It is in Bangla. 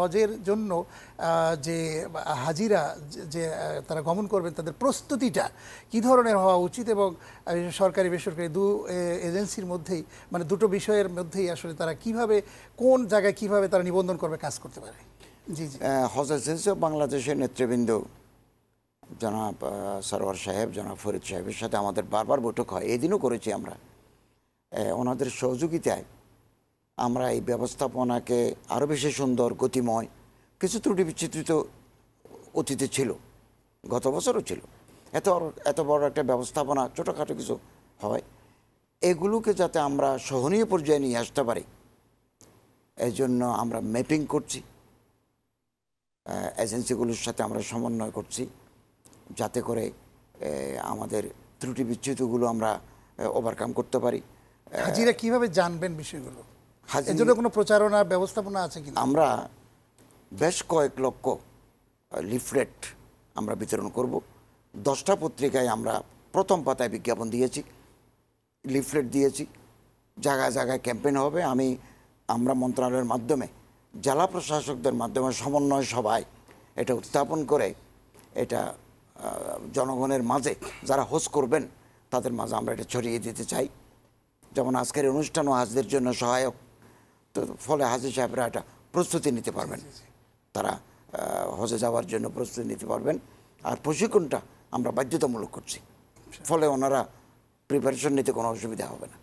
হজের জন্য যে হাজিরা যে- তারা গমন করবেন, তাদের প্রস্তুতিটা কি ধরনের হওয়া উচিত এবং সরকারি, বেসরকারি দু এজেন্সির মধ্যেই মানে দুটো বিষয়ের মধ্যেই আসলে তারা কীভাবে, কোন জায়গায় কীভাবে তারা নিবন্ধন করবে, কাজ করতে পারে? জি জি। হজ এজেন্সি অফ বাংলাদেশের নেতৃবৃন্দ, জনাব সরোয়ার সাহেব, জনাব ফরিদ সাহেবের সাথে আমাদের বারবার বৈঠক হয়, এদিনও করেছি আমরা। ওনাদের সহযোগিতায় আমরা এই ব্যবস্থাপনাকে আরও বেশি সুন্দর, গতিময়, কিছু ত্রুটি বিচিত্রিত অতীতে ছিল, গত বছরও ছিল। এত এত বড় একটা ব্যবস্থাপনা, ছোটোখাটো কিছু হয়, এগুলোকে যাতে আমরা সহনীয় পর্যায়ে নিয়ে আসতে পারি, এই জন্য আমরা ম্যাপিং করছি এজেন্সিগুলোর সাথে আমরা সমন্বয় করছি, যাতে করে আমাদের ত্রুটি বিচ্যুতিগুলো আমরা ওভারকাম করতে পারি। হাজিরা কীভাবে জানবেন বিষয়গুলো? হাজি- জন্য কোনো প্রচারণা ব্যবস্থাপনা আছে কিনা? আমরা বেশ কয়েক লক্ষ লিফলেট আমরা বিতরণ করব। দশটা পত্রিকায় আমরা প্রথম পাতায় বিজ্ঞাপন দিয়েছি লিফলেট দিয়েছি। জায়গায় জায়গায় ক্যাম্পেইন হবে। আমি আমরা মন্ত্রণালয়ের মাধ্যমে জেলা প্রশাসকদের মাধ্যমে সমন্বয় সভায় এটা উত্থাপন করে এটা জনগণের মাঝে যারা হোস্ট করবেন তাদের মাঝে আমরা এটা ছড়িয়ে দিতে চাই। যেমন আজকের অনুষ্ঠানও হাজদের জন্য সহায়ক। তো ফলে হাজির সাহেবরা একটা প্রস্তুতি নিতে পারবেন। তারা হজে যাওয়ার জন্য প্রস্তুতি নিতে পারবেন। আর প্রশিক্ষণটা আমরা বাধ্যতামূলক করছি। ফলে ওনারা প্রিপারেশন নিতে কোনো অসুবিধা হবে না।